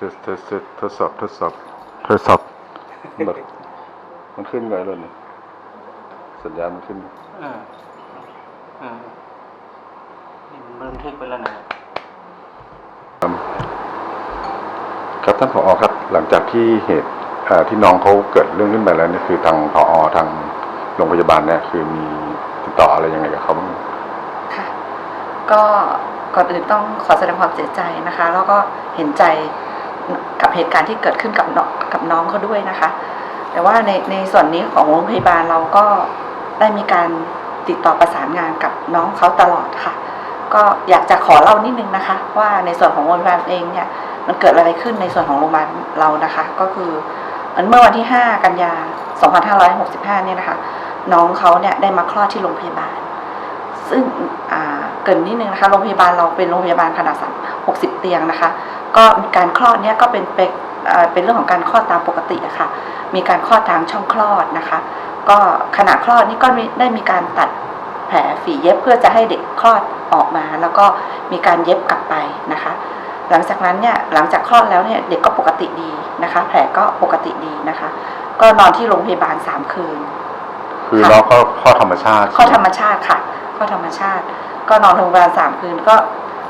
ทดทดทดทดสอบทดสอบทดสอบแบบมันขึ้นไงล่ะนี่สัญญาณมันขึ้นอ่าอ่านี่มันบันทึกไปแล้วนะครับท่านผอครับ หลังจากที่เหตุเอ่อที่น้องเขาเกิดเรื่องขึ้นไปแล้วเนี่ยคือทางผอทางโรงพยาบาลเนี่ยคือมีติดต่ออะไรยังไงกับเขาบ้างค่ะ ก็ก่อนอื่นต้องขอแสดงความเสียใจนะคะ แล้วก็เห็นใจ กับเหตุการณ์ที่เกิดขึ้นกับกับน้องเขาด้วยนะคะ แต่ว่าในในส่วนนี้ของโรงพยาบาลเราก็ได้มีการติดต่อประสานงานกับน้องเขาตลอดค่ะ ก็อยากจะขอเล่านิดนึงนะคะ ว่าในส่วนของโรงพยาบาลเองเนี่ยมันเกิดอะไรขึ้นในส่วนของโรงพยาบาลเรานะคะ ก็คือเมื่อวันที่ 5 กันยา 2565 เนี่ยนะคะ น้องเขาเนี่ยได้มาคลอดที่โรงพยาบาล ซึ่งเกินนิดนึงนะคะ โรงพยาบาลเราเป็นโรงพยาบาลขนาดสัม60 เตียงนะคะ ก็การคลอดเนี่ยก็เป็นเป็นเอ่อเป็นเรื่องของการคลอดตามปกติอะค่ะ มีการคลอดทางช่องคลอดนะคะ ก็ขณะคลอดนี่ก็มีได้มีการตัดแผลฝีเย็บเพื่อจะให้เด็กคลอดออกมา แล้วก็มีการเย็บกลับไปนะคะ หลังจากนั้นเนี่ยหลังจากคลอดแล้วเนี่ยเด็กก็ปกติดีนะคะ แผลก็ปกติดีนะคะ ก็นอนที่โรงพยาบาลสามคืน คือค่ะน้องเขาข้อธรรมชาติข้อธรรมชาติค่ะข้อธรรมชาติ ก็นอนโรงพยาบาลสามคืนก็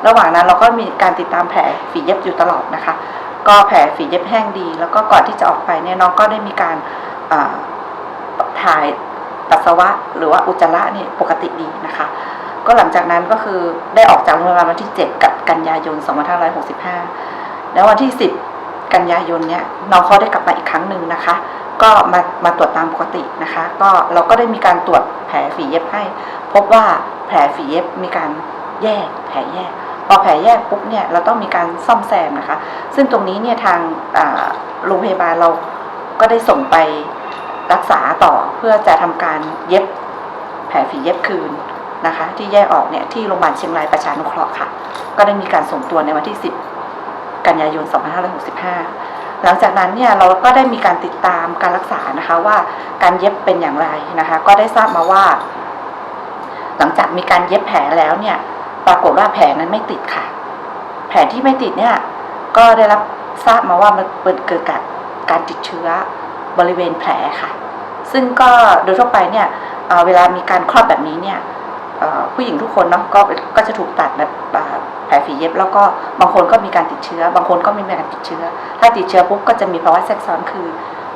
ระหว่างนั้นเราก็มีการติดตามแผลฝีเย็บอยู่ตลอดนะคะ ก็แผลฝีเย็บแห้งดี แล้วก็ก่อนที่จะออกไปเนี่ยน้องก็ได้มีการถ่ายปัสสาวะ หรือว่าอุจจาระนี่ปกติดีนะคะ ก็หลังจากนั้นก็คือได้ออกจากโรงพยาบาลวันที่ 7 กับกันยายน 2565 แล้ววันที่ 10 กันยายนเนี่ยน้องเขาได้กลับมาอีกครั้งหนึ่งนะคะ ก็มามาตรวจตามปกตินะคะ ก็เราก็ได้มีการตรวจแผลฝีเย็บให้ พบว่าแผลฝีเย็บมีการแยกแผลแยก พอแผลแยกปุ๊บเนี่ยเราต้องมีการซ่อมแซมนะคะ ซึ่งตรงนี้เนี่ยทางโรงพยาบาลเราก็ได้ส่งไปรักษาต่อเพื่อจะทำการเย็บแผลฝีเย็บคืนนะคะ ที่แยกออกเนี่ยที่โรงพยาบาลเชียงรายประชานุเคราะห์ค่ะ ก็ได้มีการส่งตัวในวันที่ 10 กันยายน 2565 หลังจากนั้นเนี่ยเราก็ได้มีการติดตามการรักษานะคะว่าการเย็บเป็นอย่างไรนะคะ ก็ได้ทราบมาว่า หลังจากมีการเย็บแผลแล้วเนี่ย ปรากฏว่าแผลนั้นไม่ติดค่ะ แผลที่ไม่ติดเนี่ย ก็ได้รับทราบมาว่ามันเกิดจากการติดเชื้อบริเวณแผลค่ะ ซึ่งก็โดยทั่วไปเนี่ยเเวลามีการคลอดแบบนี้เนี่ยผู้หญิงทุกคนเนาะก็ก็จะถูกตัดแบบแผลฝีเย็บ แล้วก็บางคนก็มีการติดเชื้อ บางคนก็ไม่มีการติดเชื้อ ถ้าติดเชื้อปุ๊บก็จะมีภาวะแทรกซ้อนคือ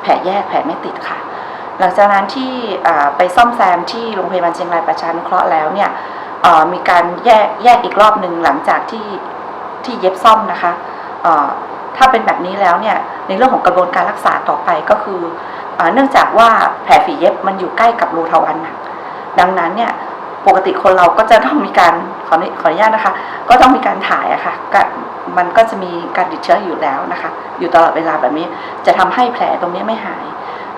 แผลแยกแผลไม่ติดค่ะ หลังจากนั้นที่ไปซ่อมแซมที่โรงพยาบาลเชียงรายประชานุเคราะห์แล้วเนี่ย มีการแยกแยกอีกรอบหนึ่งหลังจากที่ที่เย็บซ่อมนะคะถ้าเป็นแบบนี้แล้วเนี่ยในเรื่องของกระบวนการรักษาต่อไปก็คือเอ่อเนื่องจากว่าแผลฝีเย็บมันอยู่ใกล้กับรูทวารหนักดังนั้นเนี่ยปกติคนเราก็จะต้องมีการขออนุขออนุญาตนะคะ ก็ต้องมีการถ่ายอะค่ะมันก็จะมีการติดเชื้ออยู่แล้วนะคะ อยู่ตลอดเวลาแบบนี้จะทำให้แผลตรงนี้ไม่หาย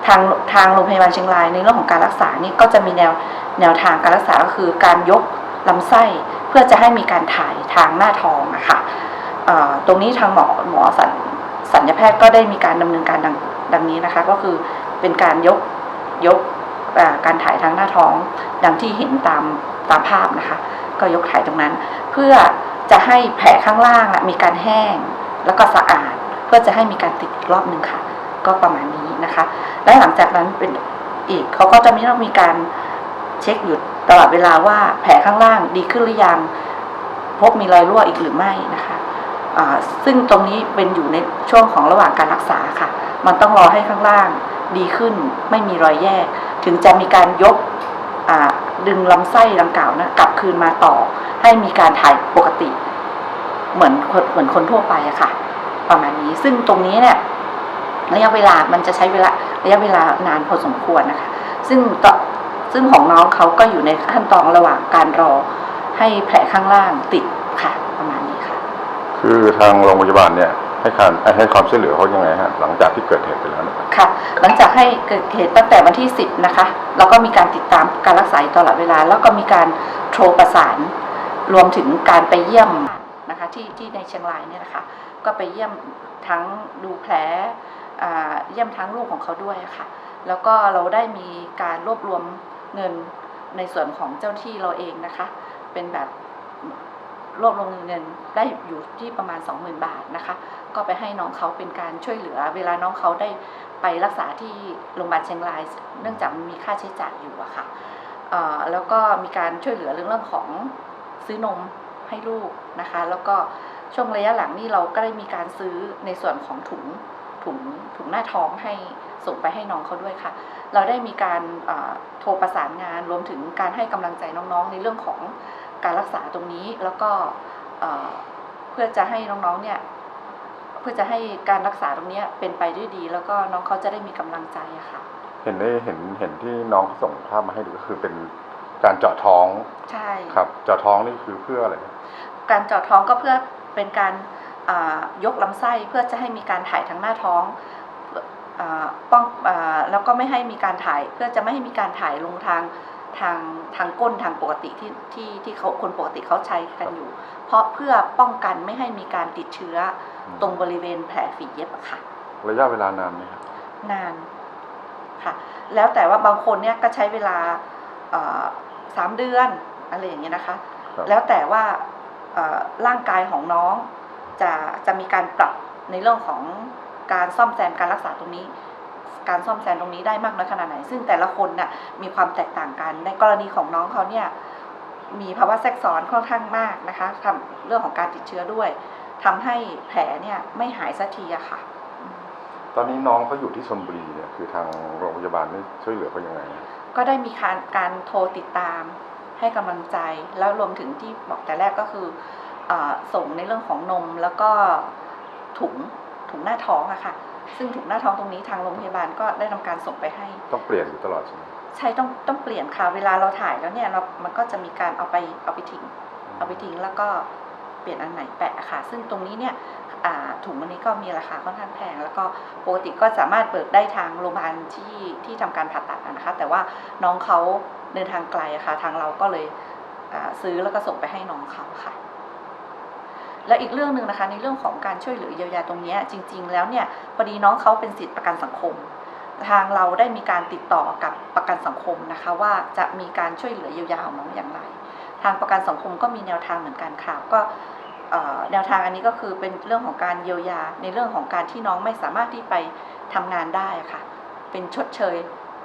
ทางทางโรงพยาบาลเชียงรายในเรื่องของการรักษานี่ก็จะมีแนวแนวทางการรักษาก็คือการยก ลำไส้เพื่อจะให้มีการถ่ายทางหน้าท้องอะค่ะตรงนี้ทางหมอหมอสัญสัญญแพทย์ก็ได้มีการดำเนินการดังดังนี้นะคะ ก็คือเป็นการยกยกการถ่ายทางหน้าท้องดังที่เห็นตามตามภาพนะคะ ก็ยกถ่ายตรงนั้น เพื่อจะให้แผลข้างล่างอะมีการแห้งแล้วก็สะอาด เพื่อจะให้มีการติดอีกรอบหนึ่งค่ะ ก็ประมาณนี้นะคะ และหลังจากนั้นเป็นอีกเขาก็จะมีต้องมีการเช็คอยู่ ตลอดเวลาว่าแผลข้างล่างดีขึ้นหรือยัง พบมีรอยรั่วอีกหรือไม่นะคะซึ่งตรงนี้เป็นอยู่ในช่วงของระหว่างการรักษาค่ะ มันต้องรอให้ข้างล่างดีขึ้นไม่มีรอยแยก ถึงจะมีการยกดึงลำไส้ดังกล่าวนะกลับคืนมาต่อ ให้มีการถ่ายปกติ เหมือนเหมือนคนทั่วไปอะค่ะ ประมาณนี้ซึ่งตรงนี้เนี่ยระยะเวลามันจะใช้เวลาระยะเวลานานพอสมควรนะคะ ซึ่งต่อ ซึ่งของน้องเขาก็อยู่ในขั้นตอนระหว่างการรอ ให้แผลข้างล่างติดค่ะ ประมาณนี้ค่ะ คือทางโรงพยาบาลเนี่ยให้การให้ความช่วยเหลือเขายังไงฮะหลังจากที่เกิดเหตุไปแล้วเนี่ยค่ะ หลังจากให้เกิดเหตุตั้งแต่วันที่ 10 นะคะ เราก็มีการติดตามการรักษาอยู่ตลอดเวลา แล้วก็มีการโทรประสาน รวมถึงการไปเยี่ยมนะคะที่ที่ในเชียงรายเนี่ยนะคะ ก็ไปเยี่ยมทั้งดูแผลอ่าเยี่ยมทั้งลูกของเขาด้วยค่ะ แล้วก็เราได้มีการรวบรวม เงินในส่วนของเจ้าที่เราเองนะคะ เป็นแบบรวบรวมเงินได้อยู่ที่ประมาณ 20,000 บาทนะคะ ก็ไปให้น้องเขาเป็นการช่วยเหลือ เวลาน้องเขาได้ไปรักษาที่โรงพยาบาลเชียงราย เนื่องจากมันมีค่าใช้จ่ายอยู่อะค่ะเอ่อแล้วก็มีการช่วยเหลือเรื่องเรื่องของซื้อนมให้ลูกนะคะ แล้วก็ช่วงระยะหลังนี่เราก็ได้มีการซื้อในส่วนของถุงถุงถุงหน้าท้องให้ ส่งไปให้น้องเขาด้วยค่ะ เราได้มีการเอ่อโทรประสานงานรวมถึงการให้กำลังใจน้องๆ ในเรื่องของการรักษาตรงนี้แล้วก็เอ่อเพื่อจะให้น้องๆเนี่ยเพื่อจะให้การรักษาตรงเนี้ยเป็นไปด้วยดี แล้วก็น้องเขาจะได้มีกำลังใจอะค่ะ เห็นได้เห็นเห็นที่น้องเขาส่งภาพมาให้ดูก็คือเป็นการเจาะท้องใช่ครับเจาะท้องนี่คือเพื่ออะไรการเจาะท้องก็เพื่อเป็นการอ่ายกลำไส้เพื่อจะให้มีการถ่ายทางหน้าท้องอ่า ป้องอาแล้วก็ไม่ให้มีการถ่ายเพื่อจะไม่ให้มีการถ่ายลงทางทางทางก้นทางปกติที่ที่ที่เขาคนปกติเขาใช้กันอยู่ เพราะเพื่อป้องกันไม่ให้มีการติดเชื้อตรงบริเวณแผลฝีเย็บอะค่ะ ระยะเวลานานไหมครับนานค่ะ แล้วแต่ว่าบางคนเนี่ยก็ใช้เวลาเอ่อสามเดือนอะไรอย่างเงี้ยนะคะครับแล้วแต่ว่าเอ่อร่างกายของน้องจะจะมีการปรับในเรื่องของ การซ่อมแซมการรักษาตรงนี้ การซ่อมแซมตรงนี้ได้มากน้อยขนาดไหน ซึ่งแต่ละคนน่ะมีความแตกต่างกัน ในกรณีของน้องเขาเนี่ยมีภาวะแทรกซ้อนค่อนข้างมากนะคะทำเรื่องของการติดเชื้อด้วยทำให้แผลเนี่ยไม่หายสักทีอะค่ะอืมตอนนี้น้องเขาอยู่ที่ชลบุรีเนี่ยคือทางโรงพยาบาลนี่ช่วยเหลือเขายังไงอะก็ได้มีการการโทรติดตามให้กำลังใจแล้วรวมถึงที่บอกแต่แรกก็คืออาส่งในเรื่องของนมแล้วก็ถุง ถุงหน้าท้องอะค่ะ ซึ่งถุงหน้าท้องตรงนี้ทางโรงพยาบาลก็ได้ทำการส่งไปให้ ต้องเปลี่ยนอยู่ตลอดใช่ไหมใช่ต้องต้องเปลี่ยนค่ะ เวลาเราถ่ายแล้วเนี่ยเรา มันก็จะมีการเอาไปเอาไปทิ้ง เอาไปทิ้งแล้วก็เปลี่ยนอันไหนแปะอะค่ะ ซึ่งตรงนี้เนี่ยอ่าถุงอันนี้ก็มีราคาค่อนข้างแพง แล้วก็ปกติก็สามารถเบิกได้ทางโรงพยาบาลที่ที่ทำการผ่าตัดอะนะคะ แต่ว่าน้องเขาเดินทางไกลอะค่ะ ทางเราก็เลยอ่าซื้อแล้วก็ส่งไปให้น้องเขาค่ะ และอีกเรื่องหนึ่งนะคะในเรื่องของการช่วยเหลือเยียวยาตรงนี้จริง ๆ แล้วเนี่ยพอดีน้องเขาเป็นสิทธิประกันสังคม ทางเราได้มีการติดต่อกับประกันสังคมนะคะ ว่าจะมีการช่วยเหลือเยียวยาของน้องอย่างไร ทางประกันสังคมก็มีแนวทางเหมือนกันค่ะก็แนวทางอันนี้ก็คือเป็นเรื่องของการเยียวยาในเรื่องของการที่น้องไม่สามารถที่ไปทำงานได้ค่ะ เป็นชดเชย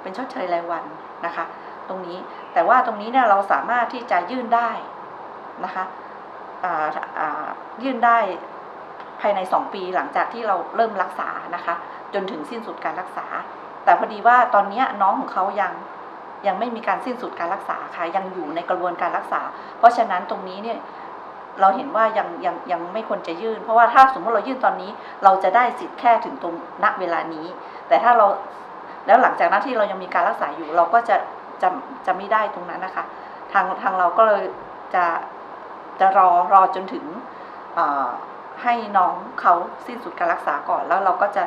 เป็นชดเชยรายวันนะคะ ตรงนี้แต่ว่าตรงนี้เนี่ยเราสามารถที่จะยื่นได้นะคะ ยื่นได้ภายใน 2 ปีหลังจากที่เราเริ่มรักษานะคะ จนถึงสิ้นสุดการรักษา แต่พอดีว่าตอนนี้น้องของเขายังยังไม่มีการสิ้นสุดการรักษาค่ะยังอยู่ในกระบวนการรักษา เพราะฉะนั้นตรงนี้เนี่ยเราเห็นว่ายังยังยังไม่ควรจะยื่น เพราะว่าถ้าสมมติเรายื่นตอนนี้ เราจะได้สิทธิ์แค่ถึงตรงณเวลานี้ แต่ถ้าเราแล้วหลังจากนั้นที่เรายังมีการรักษาอยู่ เราก็จะจะจะไม่ได้ตรงนั้นนะคะ ทางทางเราก็เลยจะ จะรอรอจนถึงให้น้องเขาสิ้นสุดการรักษาก่อนแล้วเราก็จะ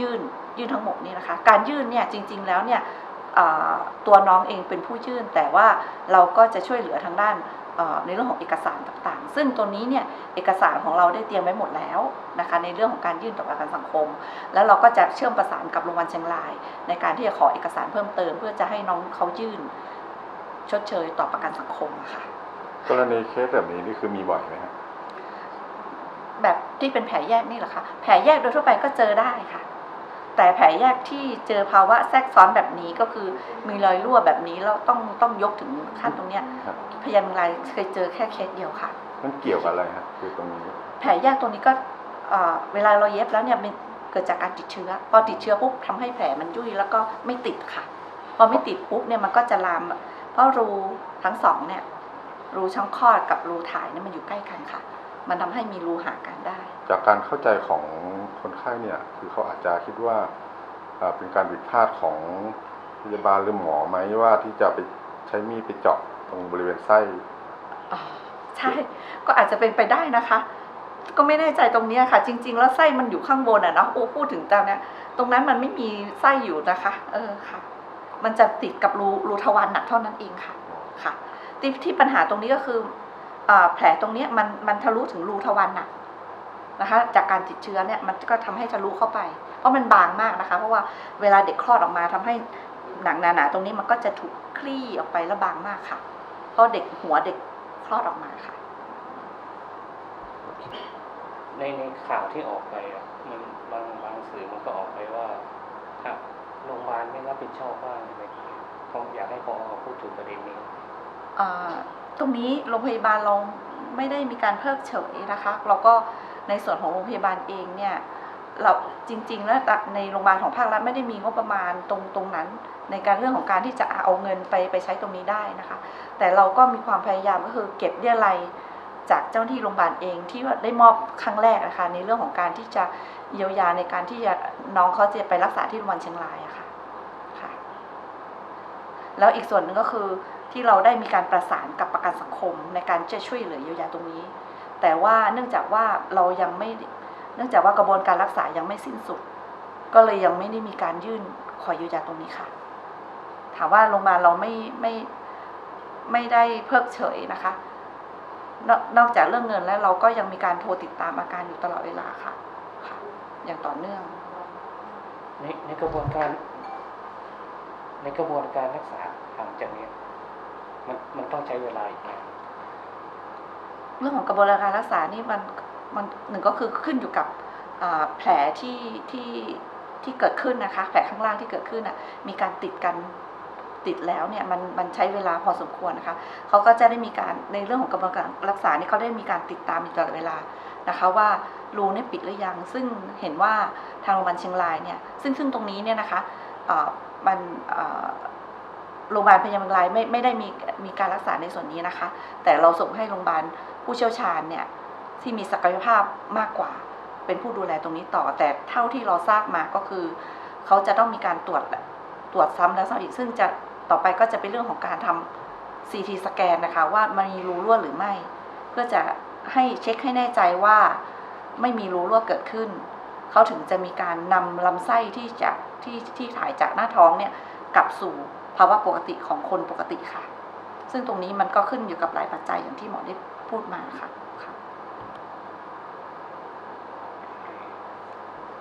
ยื่นยื่นทั้งหมดนี้นะคะ การยื่นเนี่ยจริง ๆแล้วเนี่ยตัวน้องเองเป็นผู้ยื่น แต่ว่าเราก็จะช่วยเหลือทางด้านในเรื่องของเอกสารต่างๆ ซึ่งตัวนี้เนี่ยเอกสารของเราได้เตรียมไว้หมดแล้วนะคะในเรื่องของการยื่นต่อประกันสังคม แล้วเราก็จะเชื่อมประสานกับโรงพยาบาลเชียงราย ในการที่จะขอเอกสารเพิ่มเติม เพื่อจะให้น้องเขายื่นชดเชยต่อประกันสังคมะค่ะ กรณีเคสแบบนี้นี่คือมีบ่อยไหมครับแบบที่เป็นแผลแยกนี่เหรอคะแผลแยกโดยทั่วไปก็เจอได้ค่ะ แต่แผลแยกที่เจอภาวะแทรกซ้อนแบบนี้ก็คือมีรอยรั่วแบบนี้แล้วต้องต้องยกถึงขั้นตรงเนี้ยครับพยาบาลเคยเจอแค่เคสเดียวค่ะ มันเกี่ยวกับอะไรครับคือตรงนี้ แผลแยกตรงนี้ก็เอ่อเวลาเราเย็บแล้วเนี่ยมันเกิดจากการติดเชื้อ พอติดเชื้อปุ๊บทำให้แผลมันยุ่ยแล้วก็ไม่ติดค่ะ พอไม่ติดปุ๊บเนี่ยมันก็จะลาม เพราะรูทั้งสองเนี่ย รูช่องคลอดกับรูถ่ายเนี่ยมันอยู่ใกล้กันค่ะ มันทำให้มีรูหากันได้ จากการเข้าใจของคนไข้เนี่ยคือเขาอาจจะคิดว่าอ่าเป็นการผิดพลาดของพยาบาลหรือหมอไหมว่าที่จะไปใช้มีดไปเจาะตรงบริเวณไส้อ๋อใช่ ก็อาจจะเป็นไปได้นะคะ ก็ไม่แน่ใจตรงเนี้ยค่ะ จริง ๆ แล้วไส้มันอยู่ข้างบนอะเนาะโอ้พูดถึงตอนเนี้ยตรงนั้นมันไม่มีไส้อยู่นะคะ เออค่ะ มันจะติดกับรูรูทวารหนักเท่านั้นเองค่ะค่ะ ที่ที่ปัญหาตรงนี้ก็คืออแผลตรงนี้มันมันทะลุถึงรูทวารหนักนะคะ จากการติดเชื้อเนี่ยมันก็ทำให้ทะลุเข้าไป เพราะมันบางมากนะคะ เพราะว่าเวลาเด็กคลอดออกมาทำให้หนังหนาๆตรงนี้มันก็จะถูกคลี่ออกไปแล้วบางมากค่ะ เพราะเด็กหัวเด็กคลอดออกมาค่ะ ในในข่าวที่ออกไปอะมันบางบางสื่อมันก็ออกไปว่าอะโรงพยาบาลไม่รับผิดชอบบ้างอะไรอย่างเงี้ยผมอยากให้พอพูดถึงประเด็นนี้ ตรงนี้โรงพยาบาลเราไม่ได้มีการเพิกเฉยนะคะ เราก็ในส่วนของโรงพยาบาลเองเนี่ยเราจริง ๆ แล้วในโรงพยาบาลของภาครัฐไม่ได้มีงบประมาณตรงตรงนั้น ในการเรื่องของการที่จะเอาเงินไปไปใช้ตรงนี้ได้นะคะ แต่เราก็มีความพยายามก็คือเก็บเรียรัยจากเจ้าหน้าที่โรงพยาบาลเองที่ได้มอบครั้งแรกนะคะในเรื่องของการที่จะเยียวยาในการที่จะน้องเขาจะไปรักษาที่โรงพยาบาลเชียงรายอะค่ะค่ะ แล้วอีกส่วนหนึ่งก็คือ ที่เราได้มีการประสานกับประกันสังคมในการจะช่วยเหลือเยียวยาตรงนี้ แต่ว่าเนื่องจากว่าเรายังไม่เนื่องจากว่ากระบวนการรักษายังไม่สิ้นสุด ก็เลยยังไม่ได้มีการยื่นขอเยียวยาตรงนี้ค่ะ ถามว่าโรงพยาบาลเราไม่ไม่ไม่ได้เพิกเฉยนะคะนอกนอกจากเรื่องเงินแล้วเราก็ยังมีการโทรติดตามอาการอยู่ตลอดเวลาค่ะค่ะ อย่างต่อเนื่อง ในในกระบวนการ ในกระบวนการรักษาหลังจากนี้ มันมันต้องใช้เวลาอีกนานเรื่องของกระบวนการรักษานี่มันมันหนึ่งก็คือขึ้นอยู่กับแผลที่ที่ที่เกิดขึ้นนะคะ แผลข้างล่างที่เกิดขึ้นอะมีการติดกันติดแล้วเนี่ยมันมันใช้เวลาพอสมควรนะคะเขาก็จะได้มีการในเรื่องของกระบวนการรักษานี่เขาได้มีการติดตามอยู่ตลอดเวลานะคะว่ารูเนี่ยปิดหรือยัง ซึ่งเห็นว่าทางโรงพยาบาลเชียงรายเนี่ยซึ่งซึ่งตรงนี้เนี่ยนะคะมันอ โรงพยาบาลพญาเมงรายไม่ไม่ได้มีมีการรักษาในส่วนนี้นะคะ แต่เราส่งให้โรงพยาบาลผู้เชี่ยวชาญเนี่ยที่มีศักยภาพมากกว่า เป็นผู้ดูแลตรงนี้ต่อ แต่เท่าที่เราทราบมาก็คือ เขาจะต้องมีการตรวจตรวจซ้ำแล้วซ้ำอีกซึ่งจะต่อไปก็จะเป็นเรื่องของการทำ CT สแกนนะคะว่ามันมีรูรั่วหรือไม่ เพื่อจะให้เช็คให้แน่ใจว่าไม่มีรูรั่วเกิดขึ้น เขาถึงจะมีการนำลำไส้ที่จากที่ที่ถ่ายจากหน้าท้องเนี่ยกลับสู่ ภาวะปกติของคนปกติค่ะ ซึ่งตรงนี้มันก็ขึ้นอยู่กับหลายปัจจัยอย่างที่หมอได้พูดมาค่ะค่ะ